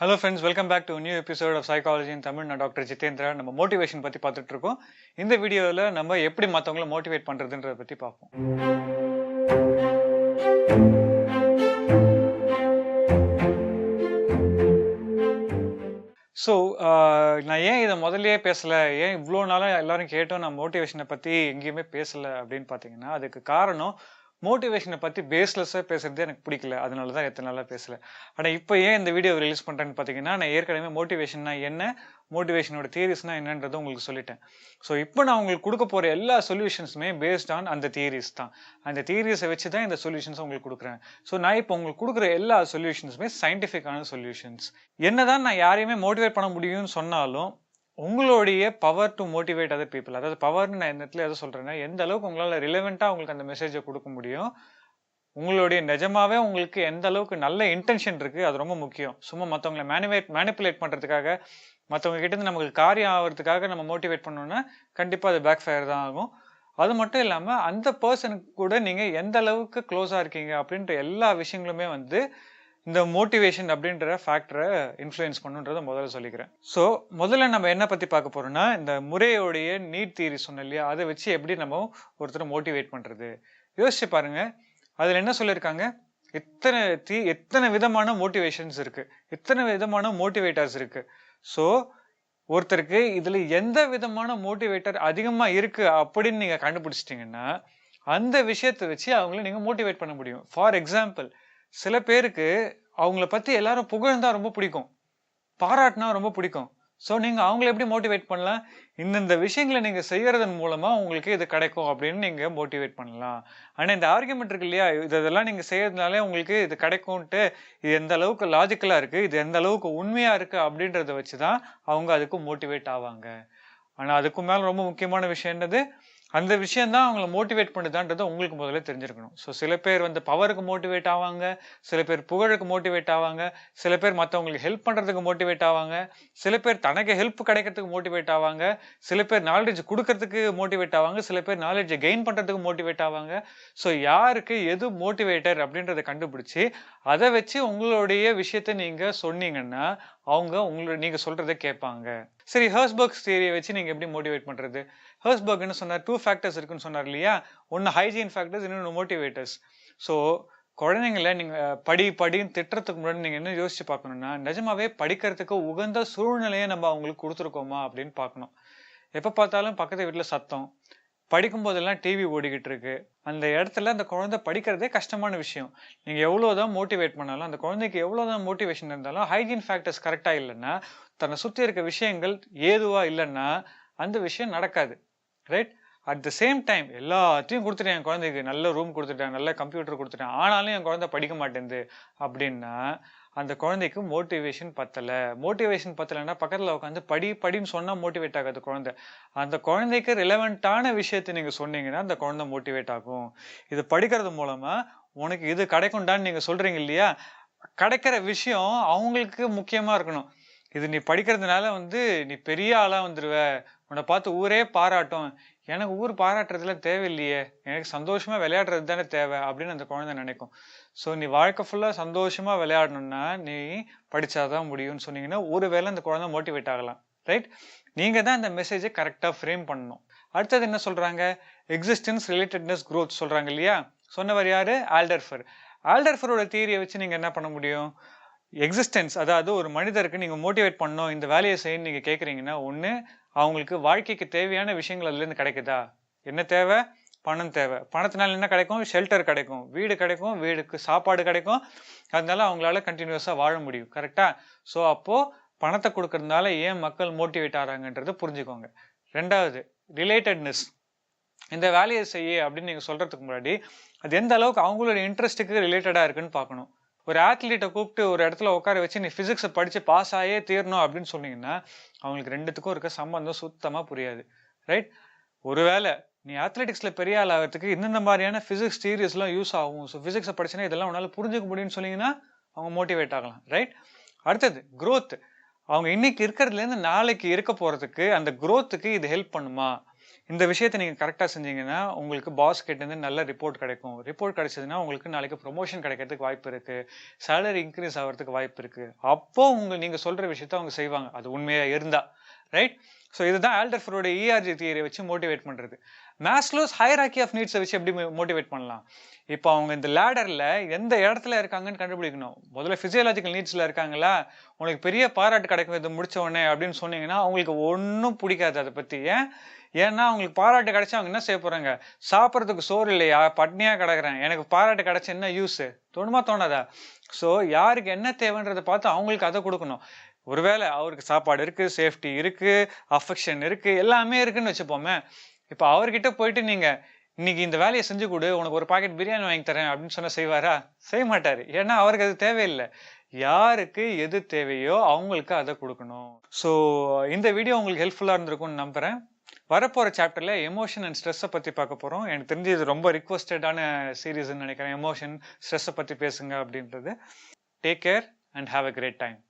Hello friends welcome back to new episode of psychology in Tamil நான் doctor Jitendra நம்ம motivation பற்றி பார்த்துட்டு இருக்கோம் இந்த வீடியோவில் நம்ம எப்படி மற்றவங்கள மோட்டிவேட் பண்ணுறதுன்றத பற்றி பார்ப்போம். ஸோ நான் ஏன் இதை முதல்லயே பேசலை? ஏன் இவ்வளோ நாளாக எல்லாரும் கேட்டோம் நான் மோட்டிவேஷனை பற்றி எங்கேயுமே பேசலை அப்படின்னு பார்த்தீங்கன்னா அதுக்கு காரணம் மோட்டிவேஷனை பற்றி பேஸ்லெஸ்ஸாக பேசுறது எனக்கு பிடிக்கல. அதனால தான் எத்தனை நாளாக பேசலை. ஆனால் இப்போ ஏன் இந்த வீடியோ ரிலீஸ் பண்ணுறேன்னு பார்த்தீங்கன்னா நான் ஏற்கனவே மோட்டிவேஷன்னா என்ன மோட்டிவேஷனோட தியரிஸ்னா என்னன்றதை உங்களுக்கு சொல்லிட்டேன். ஸோ இப்போ நான் உங்களுக்கு கொடுக்க போகிற எல்லா சொல்யூஷன்ஸுமே பேஸ்ட் ஆன் அந்த தியரிஸ் தான். அந்த தியரிஸை வச்சு தான் இந்த சொல்யூஷன்ஸ் உங்களுக்கு கொடுக்குறேன். ஸோ நான் இப்போ உங்களுக்கு கொடுக்குற எல்லா சொல்யூஷன்ஸுமே சயின்டிஃபிக்கான சொல்யூஷன்ஸ் என்னதான் நான் யாரையுமே மோட்டிவேட் பண்ண முடியும்னு சொன்னாலும் உங்களுடைய power to motivate other people அதாவது பவர்னு நான் இந்த இடத்துல எதை சொல்கிறேன்னா எந்த அளவுக்கு உங்களால் ரிலவெண்ட்டாக உங்களுக்கு அந்த மெசேஜை கொடுக்க முடியும் உங்களுடைய நிஜமாவே உங்களுக்கு எந்த அளவுக்கு நல்ல இன்டென்ஷன் இருக்குது அது ரொம்ப முக்கியம். சும்மா மற்றவங்களை மேனிவேட் மேனிப்புலேட் பண்ணுறதுக்காக மற்றவங்க கிட்டேருந்து நமக்கு காரியம் ஆகிறதுக்காக நம்ம மோட்டிவேட் பண்ணோன்னா கண்டிப்பாக அது பேக் ஃபயர் தான் ஆகும். அது மட்டும் இல்லாமல் அந்த பர்சனுக்கு கூட நீங்கள் எந்த அளவுக்கு க்ளோஸாக இருக்கீங்க அப்படின்ற எல்லா விஷயங்களுமே வந்து இந்த மோட்டிவேஷன் அப்படின்ற ஃபேக்டரை இன்ஃப்ளூயன்ஸ் பண்ணுன்றத முதல்ல சொல்லிக்கிறேன். ஸோ முதல்ல நம்ம என்ன பற்றி பார்க்க போகிறோம்னா இந்த முறையோடைய நீட் தியரி சொன்ன இல்லையா? அதை வச்சு எப்படி நம்ம ஒருத்தரை மோட்டிவேட் பண்ணுறது யோசிச்சு பாருங்க. அதில் என்ன சொல்லியிருக்காங்க? எத்தனை தீ எத்தனை விதமான மோட்டிவேஷன்ஸ் இருக்குது எத்தனை விதமான மோட்டிவேட்டர்ஸ் இருக்குது ஸோ ஒருத்தருக்கு இதில் எந்த விதமான மோட்டிவேட்டர் அதிகமாக இருக்குது அப்படின்னு நீங்கள் கண்டுபிடிச்சிட்டிங்கன்னா அந்த விஷயத்தை வச்சு அவங்கள நீங்கள் மோட்டிவேட் பண்ண முடியும். ஃபார் எக்ஸாம்பிள் சில பேருக்கு அவங்கள பற்றி எல்லாரும் புகழ்ந்தா ரொம்ப பிடிக்கும். பாராட்டினா ரொம்ப பிடிக்கும். ஸோ நீங்கள் அவங்கள எப்படி மோட்டிவேட் பண்ணலாம்? இந்தந்த விஷயங்களை நீங்கள் செய்யறதன் மூலமாக உங்களுக்கு இது கிடைக்கும் அப்படின்னு நீங்கள் மோட்டிவேட் பண்ணலாம். ஆனால் இந்த ஆர்குமெண்ட் இருக்கு இல்லையா? இது இதெல்லாம் நீங்கள் செய்யறதுனாலே உங்களுக்கு இது கிடைக்கும்ட்டு இது எந்த அளவுக்கு லாஜிக்கலாக இருக்குது இது எந்த அளவுக்கு உண்மையாக இருக்குது அப்படின்றத வச்சு தான் அவங்க அதுக்கு மோட்டிவேட் ஆவாங்க. ஆனால் அதுக்கு மேலே ரொம்ப முக்கியமான விஷயம் என்னது? அந்த விஷயம் தான் அவங்கள மோட்டிவேட் பண்ணுதான்றது உங்களுக்கு முதல்ல தெரிஞ்சிருக்கணும். ஸோ சில பேர் வந்து பவருக்கு மோட்டிவேட் ஆவாங்க சில பேர் புகழுக்கு மோட்டிவேட் ஆவாங்க சில பேர் மற்றவங்களுக்கு ஹெல்ப் பண்ணுறதுக்கு மோட்டிவேட் ஆவாங்க சில பேர் தனக்கு ஹெல்ப் கிடைக்கிறதுக்கு மோட்டிவேட் ஆவாங்க சில பேர் நாலேஜ் கொடுக்கறதுக்கு மோட்டிவேட் ஆவாங்க சில பேர் நாலேஜை கெயின் பண்ணுறதுக்கு மோட்டிவேட் ஆவாங்க. ஸோ யாருக்கு எது மோட்டிவேட்டர் அப்படின்றத கண்டுபிடிச்சி அதை வச்சு உங்களுடைய விஷயத்த நீங்கள் சொன்னீங்கன்னா அவங்க உங்களோட நீங்கள் சொல்கிறத கேட்பாங்க. சரி ஹர்ஸ்பர்க்ஸ் தியரியை வச்சு நீங்கள் எப்படி மோட்டிவேட் பண்ணுறது ஹர்ஸ்பர்க் என்ன சொன்னார்? டூ ஃபேக்டர்ஸ் இருக்குன்னு சொன்னார் இல்லையா? ஒன்று ஹைஜீன் ஃபேக்டர்ஸ் இன்னொன்று மோட்டிவேட்டர்ஸ் ஸோ குழந்தைங்கள நீங்கள் படி படின்னு திட்டுறதுக்கு முன்னாடி நீங்கள் என்ன யோசிச்சு பார்க்கணுன்னா நிஜமாவே படிக்கிறதுக்கு உகந்த சூழ்நிலையை நம்ம அவங்களுக்கு கொடுத்துருக்கோமா அப்படின்னு பார்க்கணும். எப்போ பார்த்தாலும் பக்கத்து வீட்டில் சத்தம். படிக்கும் போதெல்லாம் டிவி ஓடிக்கிட்டு இருக்கு. அந்த இடத்துல அந்த குழந்தை படிக்கிறதே கஷ்டமான விஷயம். நீங்கள் எவ்வளோதான் மோட்டிவேட் பண்ணாலும் அந்த குழந்தைக்கு எவ்வளோதான் மோட்டிவேஷன் இருந்தாலும் ஹைஜீன் ஃபேக்டர்ஸ் கரெக்டாக இல்லைன்னா தன்னை சுற்றி இருக்க விஷயங்கள் ஏதுவாக இல்லைன்னா அந்த விஷயம் நடக்காது. Right at the same time எல்லாத்தையும் கொடுத்துட்டேன் என் குழந்தைக்கு. நல்ல ரூம் கொடுத்துட்டேன் நல்ல கம்ப்யூட்டர் கொடுத்துட்டேன். ஆனாலும் என் குழந்தை படிக்க மாட்டேங்குது அப்படின்னா அந்த குழந்தைக்கு மோட்டிவேஷன் பத்தலை. மோட்டிவேஷன் பத்தலைன்னா பக்கத்தில் உட்காந்து படி படின்னு சொன்னால் மோட்டிவேட் ஆகாது குழந்தை. அந்த குழந்தைக்கு ரிலவெண்ட்டான விஷயத்தை நீங்கள் சொன்னீங்கன்னா அந்த குழந்தை மோட்டிவேட் ஆகும். இது படிக்கிறது மூலமாக உனக்கு இது கிடைக்கும்டான்னு நீங்கள் சொல்கிறீங்க இல்லையா? கிடைக்கிற விஷயம் அவங்களுக்கு முக்கியமாக இருக்கணும். இது நீ படிக்கிறதுனால வந்து நீ பெரிய ஆளாக வந்துடுவ உன்னை பார்த்து ஊரே பாராட்டும். எனக்கு ஊர் பாராட்டுறதுல தேவையில்லையே. எனக்கு சந்தோஷமா விளையாடுறது தானே தேவை அப்படின்னு அந்த குழந்தை நினைக்கும். ஸோ நீ வாழ்க்கை ஃபுல்லாக சந்தோஷமா விளையாடணும்னா நீ படிச்சாதான் முடியும்னு சொன்னீங்கன்னா ஒரு வேளை அந்த குழந்தை மோட்டிவேட் ஆகலாம். ரைட் நீங்க தான் அந்த மெசேஜை கரெக்டாக ஃப்ரேம் பண்ணணும். அடுத்தது என்ன சொல்றாங்க? எக்ஸிஸ்டன்ஸ் ரிலேட்டட்னஸ் க்ரோத் சொல்றாங்க இல்லையா? சொன்னவர் யாரு? ஆல்டர்ஃபர் ஆல்டர்ஃபரோட தியரியை வச்சு நீங்க என்ன பண்ண முடியும்? எக்ஸிஸ்டன்ஸ் அதாவது ஒரு மனிதருக்கு நீங்கள் மோட்டிவேட் பண்ணணும் இந்த வேலையை செய்யணும் நீங்கள் கேட்குறீங்கன்னா ஒன்று அவங்களுக்கு வாழ்க்கைக்கு தேவையான விஷயங்கள் அதுலேருந்து கிடைக்குதா? என்ன தேவை? பணம் தேவை. பணத்தினால என்ன கிடைக்கும்? ஷெல்டர் கிடைக்கும். வீடு கிடைக்கும். வீடுக்கு சாப்பாடு கிடைக்கும். அதனால அவங்களால கண்டினியூஸாக வாழ முடியும். கரெக்டா ஸோ அப்போது பணத்தை கொடுக்கறதுனால ஏன் மக்கள் மோட்டிவேட் ஆகிறாங்கன்றது புரிஞ்சுக்கோங்க. ரெண்டாவது ரிலேட்டட்னஸ் இந்த வேலையை செய்ய அப்படின்னு நீங்கள் சொல்கிறதுக்கு முன்னாடி அது எந்த அளவுக்கு அவங்களோட இன்ட்ரெஸ்ட்டுக்கு ரிலேட்டடாக இருக்குன்னு பார்க்கணும். ஒரு ஆத்லீட்டை கூப்பிட்டு ஒரு இடத்துல உட்கார வச்சு நீ ஃபிசிக்ஸை படித்து பாஸ் ஆகியே தீரணும் அப்படின்னு சொன்னீங்கன்னா அவங்களுக்கு ரெண்டுத்துக்கும் இருக்க சம்பந்தம் சுத்தமாக புரியாது. ரைட் ஒருவேளை நீ அத்லெட்டிக்ஸில் பெரிய ஆள் ஆகிறதுக்கு இந்தந்த மாதிரியான ஃபிசிக்ஸ் தியரிஸ்லாம் யூஸ் ஆகும்? ஸோ ஃபிசிக்ஸை படிச்சுன்னா இதெல்லாம் உன்னால் புரிஞ்சுக்க முடியும்னு சொன்னீங்கன்னா அவங்க மோட்டிவேட் ஆகலாம். ரைட் அடுத்தது க்ரோத் அவங்க இன்னைக்கு இருக்கிறதுலேருந்து நாளைக்கு இருக்க போகிறதுக்கு அந்த க்ரோத்துக்கு இது ஹெல்ப் பண்ணுமா? இந்த விஷயத்த நீங்கள் கரெக்டாக செஞ்சீங்கன்னா, உங்களுக்கு பாஸ் கிட்டேருந்து நல்ல ரிப்போர்ட் கிடைக்கும். ரிப்போர்ட் கிடைச்சதுன்னா, உங்களுக்கு நாளைக்கு ப்ரொமோஷன் கிடைக்கிறதுக்கு வாய்ப்பு இருக்குது சேலரி இன்க்ரீஸ் ஆகிறதுக்கு வாய்ப்பு இருக்குது அப்போது உங்கள் நீங்கள் சொல்கிற விஷயத்த அவங்க செய்வாங்க. அது உண்மையாக இருந்தால் ரைட்? ஸோ இதுதான் ஆல்டர்ஃபரோட இஆர்ஜி தியரிய வச்சு மோட்டிவேட் பண்ணுறது மேஸ்லோஸ் ஹைராக்கி ஆஃப் நீட்ஸை வச்சு எப்படி மோட்டிவேட் பண்ணலாம்? இப்போ அவங்க இந்த லேடரில் எந்த இடத்துல இருக்காங்கன்னு கண்டுபிடிக்கணும். முதல்ல பிசியோலாஜிக்கல் நீட்ஸில் இருக்காங்களா? உனக்கு பெரிய பாராட்டு கிடைக்கும் இது முடிச்ச உடனே அப்படின்னு சொன்னீங்கன்னா, அவங்களுக்கு ஒன்றும் பிடிக்காது அதை பற்றி ஏன்? ஏன்னா அவங்களுக்கு பாராட்டு கிடச்சா அவங்க என்ன செய்ய போகிறாங்க சாப்பிட்றதுக்கு சோறு இல்லையா? பட்னியாக கிடக்குறேன். எனக்கு பாராட்டு கிடைச்சா என்ன யூஸு? தோணுமா? தோணாதா? ஸோ யாருக்கு என்ன தேவைன்றதை பார்த்து அவங்களுக்கு அதை கொடுக்கணும் ஒருவேளை அவருக்கு சாப்பாடு இருக்கு, சேஃப்டி இருக்கு, அஃபெக்ஷன் இருக்கு, எல்லாமே இருக்குன்னு வச்சுப்போமே. இப்போ அவர்கிட்ட போயிட்டு நீங்க, "இன்னைக்கு இந்த வேலையை செஞ்சு கொடு உனக்கு ஒரு பாக்கெட் பிரியாணி வாங்கி தரேன்" அப்படின்னு சொன்னா செய்வாரா? செய்ய மாட்டாரு. ஏன்னா அவருக்கு அது தேவையில்லை யாருக்கு எது தேவையோ அவங்களுக்கு அதை கொடுக்கணும் ஸோ இந்த வீடியோ உங்களுக்கு ஹெல்ப்ஃபுல்லாக இருந்திருக்கும்னு நம்புறேன். வரப்போற சாப்டர்ல எமோஷன் அண்ட் ஸ்ட்ரெஸ்ஸை பத்தி பார்க்க போறோம். எனக்கு தெரிஞ்சு இது ரொம்ப ரிக்வெஸ்டடான சீரிஸ்ன்னு நினைக்கிறேன் எமோஷன், ஸ்ட்ரெஸ்ஸை பத்தி பேசுங்க அப்படின்றது. Take care and have a great time.